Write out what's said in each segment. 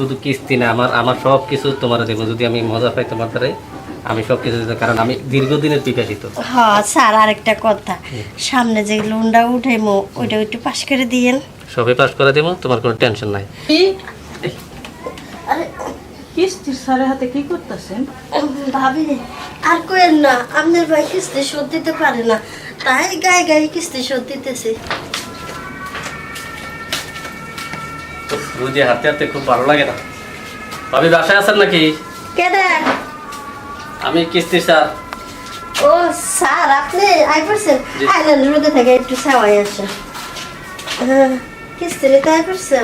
শুধু কিস্তি না আমার আমার সব কিছু তোমার দেবো। যদি আমি মজা পাই তোমার দ্বারাই আমি সব কিছু দিতে কারণ আমি দীর্ঘদিনের বিকাশিত হ্যাঁ স্যার আরেকটা কথা। সামনে যে লোনটা উঠাইমো ওইটা একটু পাশ করে দিয়েন। সবে পাস করে দেবো তোমার কোনো টেনশন নাই। আরে কিস্তির স্যারের হাতে কি করতেছেন? ভাবি আর কোয়েন না আপনার ভাই কিস্তি শোধ দিতে পারে না। তাই গায়ে গায়ে কিস্তি শোধ দিতেছে। রোজে হাতে হাতে খুব ভালো লাগে না। ভাবি বাসায় আছেন নাকি? কেডা আমি কিস্তি স্যার। ও স্যার আপনি আই পারছেন। আইলেন রোদে থেকে একটু ছাওয়াই আসেন। হ্যাঁ, কিস্তি নিতে আই পারছেন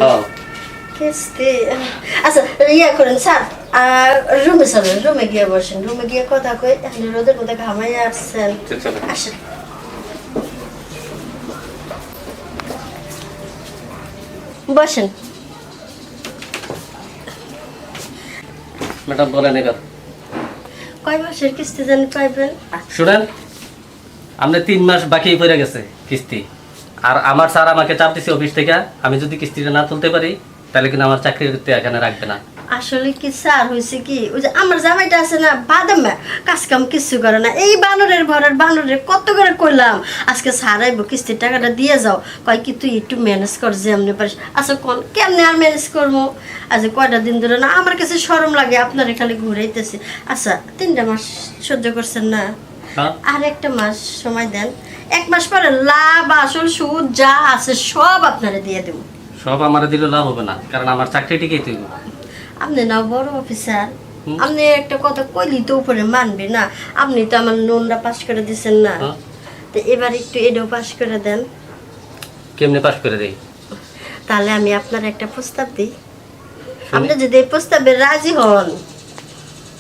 কিস্তি? আচ্ছা ইয়া করেন স্যার আর রুমে চলেন রুমে গিয়ে বসেন। রুমে গিয়ে কথা কই রোদের মধ্যে ঘামাই আসছেন। আসেন। বসেন। ম্যাডাম বলেন এবার। কয় মাসের কিস্তি জানি পাইবেন? শুনেন আপনি তিন মাস বাকি পড়ে গেছে কিস্তি। আর আমার স্যার আমাকে চাপ দিছে অফিস থেকে আমি যদি কিস্তিটা না তুলতে পারি তাহলে কিন্তু আমার চাকরি করতে এখানে রাখবে না। আসলে কি স্যার হয়েছে কি? ওই যে আমার জামাইটা আছে না বাদাম কাজ কাম কিছু করে না। এই বানরের ঘরের বানরের কত করে কইলাম আজকে স্যার আইব কিস্তির টাকাটা দিয়ে যাও। কয় কি তুই একটু ম্যানেজ কর যেমনি পারিস। আচ্ছা কোন কেমনে আর ম্যানেজ করব? আজ কয়টা দিন ধরে না আমার কাছে সরম লাগে আপনারে খালি ঘুরাইতেছে। আচ্ছা তিনটা মাস সহ্য করছেন না? আর একটা মাস সময় দেন। এক মাস পরে লাভ আসল সুদ যা আছে সব আপনারা দিয়ে দেবো। সব আমার দিলে লাভ হবে না কারণ আমার চাকরি টিকেই তুই আপনি না বড় অফিসার আপনি একটা কথা কইলি তো উপরে মানবে না। আপনি তো আমার লোনটা পাস করে দিছেন না। হ্যাঁ। তো এবার একটু এটাও পাস করে দেন। কেমনে পাস করে দেই? তাহলে আমি আপনার একটা প্রস্তাব দিই। আপনি যদি এই প্রস্তাবে রাজি হন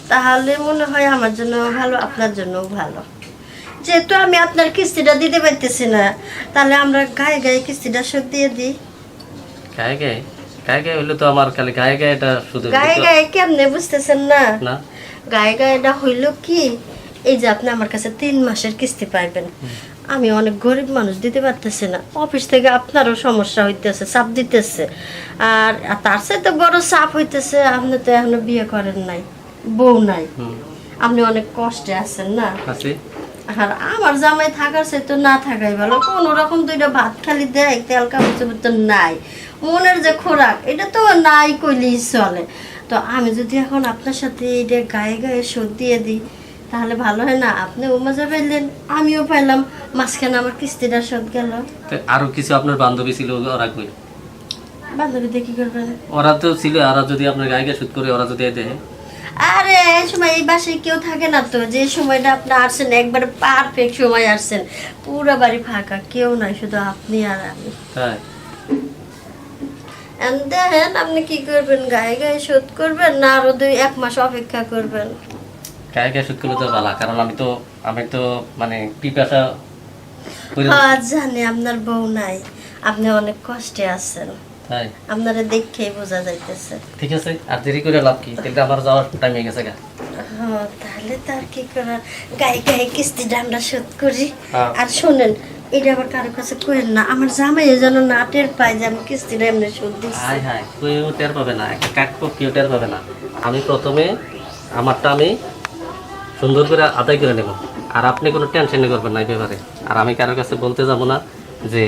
তাহলে মনে হয় আমার জন্য ভালো আপনার জন্য ভালো। যেহেতু আমি আপনার কিস্তিটা দিতে পারতেছি না তাহলে আমরা গায়ে গায়ে কিস্তিটা শোধ দিয়ে দিই। গায়ে গায়ে? গায়ে গায়ে হইলে তো আমার খালি গায়ে গায়ে এটা শুধু গায়ে গায়ে কেমনে বুঝতেছেন না? না। গায়ে গায়েটা হইল কি? এই যে আপনি আমার কাছে তিন মাসের কিস্তি পাইবেন। আমি অনেক গরিব মানুষ দিতে পারতেছি না। অফিস থেকে আপনারও সমস্যা হইতেছে চাপ দিতেছে। আর তার সাথে বড় চাপ হইতেছে আপনি তো এখনও বিয়ে করেন নাই বউ নাই। আপনি অনেক কষ্টে আছেন না? আর আমার জামাই থাকার সে তো না থাকাই ভালো। কোন রকম দুইটা ভাত খালি দেয় তেল কাপড় চোপড় তো নাই। মনের যে খোরাক এটা তো নাই কইলেই চলে। তো আমি যদি এখন আপনার সাথে এটা গায়ে গায়ে শোধ দিয়ে দিই তাহলে ভালো হয় না? আপনিও মজা পাইলেন আমিও পাইলাম। মাঝখানে আমার কিস্তিটা শোধ গেল। আরও কিছু আপনার বান্ধবী ছিল ওরা কই? বান্ধবী দেখি করবেন? ওরা তো ছিল ওরা যদি আপনার গায়ে গায়ে শুট করে ওরা যদি দেয়। আরে এই সময় এই বাসায় কেউ থাকে না তো। যে সময়টা আপনি আসছেন একবারে পারফেক্ট সময় আসছেন। পুরো বাড়ি ফাঁকা কেউ নাই শুধু আপনি আর আমি। তাই? দেখেন আপনি কি করবেন? গায়ে গায়ে শোধ করবেন না আরও দুই এক মাস অপেক্ষা করবেন? গায়ে গায়ে শুট করলে তো ভালো কারণ আমি তো আমি তো মানে পিপাসা হ্যাঁ জানি আপনার বউ নাই। আপনি অনেক কষ্টে আছেন। আপনারা দেখে বোঝা যাইতেছে। ঠিক আছে আর দেরি করে লাভ কি? তাহলে আমার যাওয়ার টাইম হয়ে গেছে গা। হ্যাঁ তাহলে তো আর কি করার গায়ে গায়ে কিস্তিটা আমরা শোধ করি। হ্যাঁ। আর শোনেন এটা আবার কারও কাছে কইেন না আমার জামাই যেন না টের পায় যে আমি কিস্তিটা এমনি শোধ দিচ্ছি হাই হাই কেউ টের পাবে না কাক কেউ টের পাবে না। আমি প্রথমে আমারটা আমি সুন্দর করে আদায় করে নেব। আর আপনি কোনো টেনশনই করবেন না এই ব্যাপারে। আর আমি কারোর কাছে বলতে যাব না যে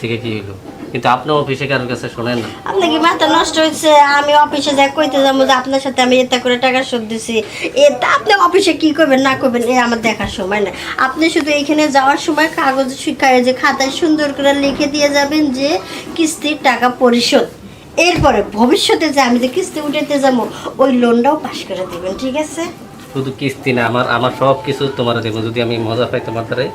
থেকে কি হইল। কিন্তু আপনি অফিসে কারোর কাছে শোনেন না? আপনার কি মাথা নষ্ট হয়েছে? আমি অফিসে যাই কইতে যাব যে আপনার সাথে আমি এটা করে টাকা শোধ দিছি। এটা আপনি অফিসে কি করবেন না করবেন এ আমার দেখার সময় না আপনি শুধু এখানে যাওয়ার সময় কাগজ শিকায় যে খাতায় সুন্দর করে লিখে দিয়ে যাবেন যে কিস্তির টাকা পরিশোধ। এরপরে ভবিষ্যতে যে আমি যে কিস্তি উঠাতে যাব ওই লোনটাও পাস করে দিবেন ঠিক আছে? শুধু কিস্তি না আমার আমার সব কিছু তোমার দেবো। যদি আমি মজা পাই তোমার দ্বারাই।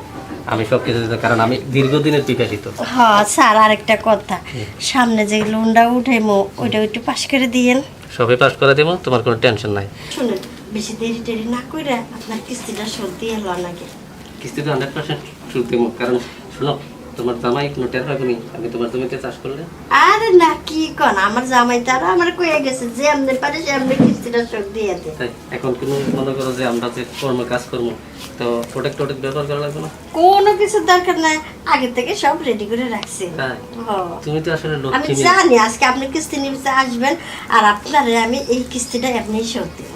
আমি সব কিছু কারণ আমি দীর্ঘদিনের বিকাশিত হ্যাঁ স্যার আরেকটা কথা। সামনে যে লোনটা উঠাইমো ওইটা একটু পাশ করে দিয়েন। সবে পাশ করে দেবো তোমার কোনো টেনশন নাই। শুনুন বেশি দেরি টেরি না করে আপনার কিস্তিটা শোধ দিয়ে লন নাকি কিস্তিটা হান্ড্রেড পার্সেন্ট শোধ দেবো কারণ শোনো তোমার জামাই কোনো টের পাবে আমি তোমার জমিতে চাষ করলে? আরে না কি কন? আমার জামাই তারা আমার কয়ে গেছে যে এমনি পারে সে এমনি কিস্তিটা শোধ দিয়ে দে। তাই এখন কোনো মনে করো যে আমরা যে কর্ম কাজ করব তো প্রোটেক্ট টোটেক্ট ব্যবহার করা লাগবে না? কোনো কিছু দরকার নাই আগে থেকে সব রেডি করে রাখছি। তাই? হ। তুমি তো আসলে আমি লক্ষ্মী মেয়ে। জানি আজকে আপনি কিস্তি নিতে আসবেন আর আপনারে আমি এই কিস্তিটা আপনি শোধ দিব।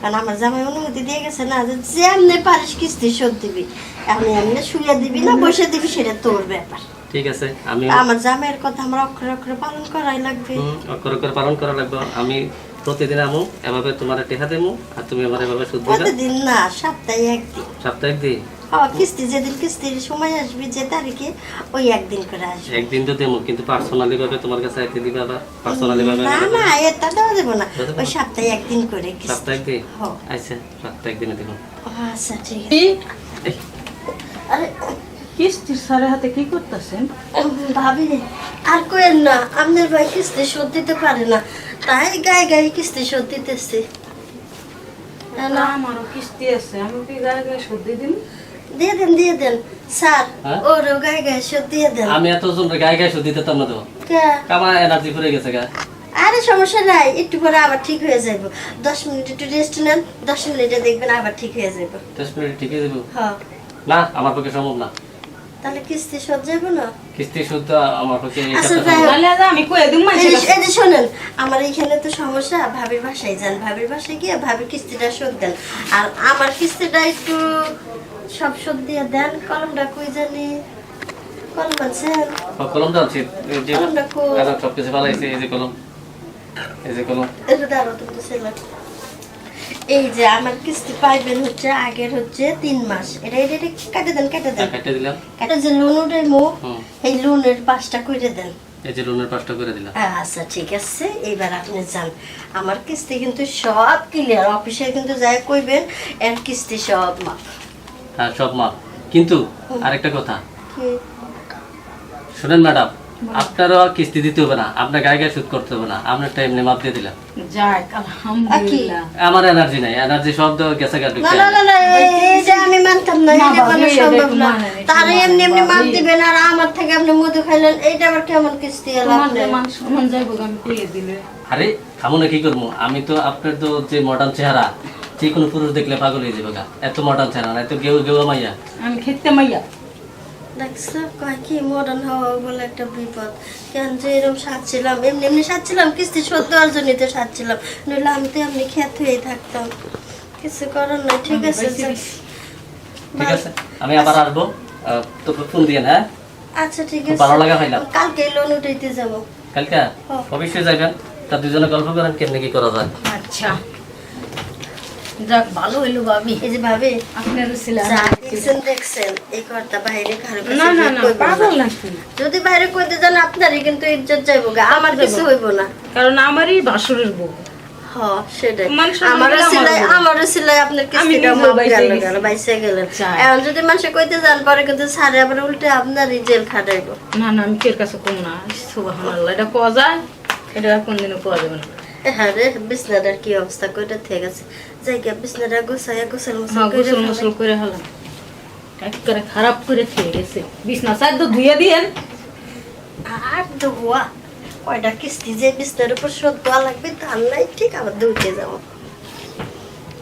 কারণ আমার জামাই অনুমতি দিয়ে গেছে না যে এমনি পারিস কিস্তি শোধ দিবি। আমি এমনি শুয়ে দিবি না বসে দিবি সেটা তোর ব্যাপার। ঠিক আছে আমি আমার জামাইয়ের কথা আমার অক্ষরে অক্ষরে পালন করাই লাগবে। অক্ষরে অক্ষরে পালন করা লাগবে। আমি প্রতিদিন আমু এভাবে তোমার টেহা দেবো আর তুমি আমার এভাবে শুধু প্রতিদিন না সপ্তাহে একদিন। সপ্তাহে দিই হ্যাঁ কিস্তি যেদিন কিস্তির সময় আসবে যে তারিখে ওই একদিন করে আসবে। একদিন তো দেবো কিন্তু পার্সোনালি ভাবে তোমার কাছে আইতে দিবে আবার পার্সোনালি ভাবে না না এটা দেওয়া দেবো না। ওই সপ্তাহে একদিন করে দিই হ্যাঁ। আচ্ছা সাপ্তাহিক দিনে দেবো। আচ্ছা ঠিক আছে। আরে কিস্তির স্যারের হাতে কি করতেছেন? ভাবি আর কোয়েন না আপনার ভাই কিস্তি শোধ দিতে পারে না। তাই গায়ে গায়ে কিস্তি শোধ দিতেছে। না আমারও কিস্তি আছে আমি কি গায়ে গায়ে সর্দি দিন দিয়ে দেন দিয়ে দেন। স্যার হ্যাঁ? ওরও গায়ে গায়ে শোধ দিয়ে দেন। আমি এত জন গায়ে গায়ে সুদ দিতে তো না দেবো কে? আমার এনার্জি ফুরে গেছে গা। আরে সমস্যা নাই একটু পরে আবার ঠিক হয়ে যাব দশ মিনিট একটু রেস্ট নেন দশ মিনিটে দেখবেন আবার ঠিক হয়ে যাব দশ মিনিট ঠিকই দেবো হ্যাঁ। না আমার পক্ষে সম্ভব না। তাহলে কিস্তি শোধ যাব না? কিস্তি সুদ আমার পক্ষে আচ্ছা। তাহলে আজ আমি কয়ে দিন এই যে- এই যে শোনেন আমার এইখানে তো সমস্যা ভাবির বাসায় যান ভাবির বাসায় গিয়ে ভাবির কিস্তিটা শোধ দেন। আর আমার কিস্তিটা একটু সব শোধ দিয়ে দেন কলমটা কই জানি? কলম ও, কলম জানছি এই যে কলমটা? আর সব কিছু ভালাইছে এই যে কলম। এই যে কলম। এটা দাঁড়ো তুমি ছেলে। এই যে আমার কিস্তি পাইবেন হচ্ছে আগের হচ্ছে তিন মাস। এটা এটা এটা কেটে দেন কেটে দেন। কেটে দিলাম। এটা যে লোন উঠে মো এই লোনের পাঁচটা করে দেন। এই যে লোনের পাঁচটা করে দিলাম। আচ্ছা ঠিক আছে। এইবার আপনি যান। আমার কিস্তি কিন্তু সব ক্লিয়ার অফিসে কিন্তু যাই কইবেন এর কিস্তি সব মাপ হ্যাঁ সব কিন্তু আরেকটা কথা? শুনেন ম্যাডাম আপনারও কিস্তি দিতে হবে না। আপনার গায়ে গায়ে সুদ করতে হবে না। আপনার টাইম মাপ দিয়ে দিলাম। যাক আলহামদুলিল্লাহ। আমার এনার্জি নাই। এনার্জি সব গেছে গা ঢুকে না না না এই- এই যে আমি মানতাম না না এটা বাবা, সম্ভব না। না, একটু তারা এমনি এমনি মাপ দিবেন আর আমার থেকে আপনি মধু খাইলেন এইটা আবার কেমন কিস্তি এলো আপনার? মান সম্মান যাইব আমি কয়ে দিলে। আরে খামো না কি করব? আমি তো আপনার তো যে মডার্ন চেহারা যে কোনো পুরুষ দেখলে পাগল হয়ে যাবে গা। এত মডার্ন চেহারা না এত গেউ গেউ মাইয়া। আমি খেতে মাইয়া। দেখছ কয় কি মডার্ন হওয়া বলে একটা বিপদ। কেন যে এরকম সাজছিলাম এমনি এমনি সাজছিলাম কিস্তি শোধ দেওয়ার জন্যই তো সাজছিলাম। নইলে আমি তো এমনি খেত হয়েই থাকতাম। কিছু করার নাই ঠিক আছে বেশি যাক। বেশি। ঠিক আছে আমি আবার আসব। তো ফোন দিয়ে হ্যাঁ? আচ্ছা ঠিক খুব আছে। ভালো লাগা পাইলাম। কালকে লোন উঠাইতে যাব। কালকে। অবশ্যই যাবেন তা দুজনে গল্প করেন কেমনি কি করা যায়। আচ্ছা। যাক ভালো হইল ভাবি এই যে ভাবে আপনার ছিল দেখছেন দেখছেন এই কথা বাইরে কারও না না না পাগল নাকি? যদি বাইরে কইতে যান আপনারই কিন্তু ইজ্জত যাইব গা আমার কিছু হইব না। কারণ আমারই বাসুরের বউ। যদি মানুষে কইতে যান পরে কিন্তু সারে আবার উল্টে আপনারই জেল খাটাইব। না না আমি কাছে কম না। এটা পাওয়া যায়? এটা কোনদিনও পাওয়া যাবে না। হ্যাঁ রে বিছনাটার কি অবস্থা কইটা ঠিক আছে জায়গা বিছনাটা গোছাইয়া গোছাল মোছাল হ্যাঁ গোসল মোসল করে হলাম একেবারে খারাপ করে খেয়ে গেছে। বিছনা সাইড তো ধুয়ে দিয়েন। আর ধোয়া। কয়টা কিস্তি যে বিছনার উপর শোধ দেওয়া লাগবে তার নাই ঠিক আবার দৌড়ে যাব।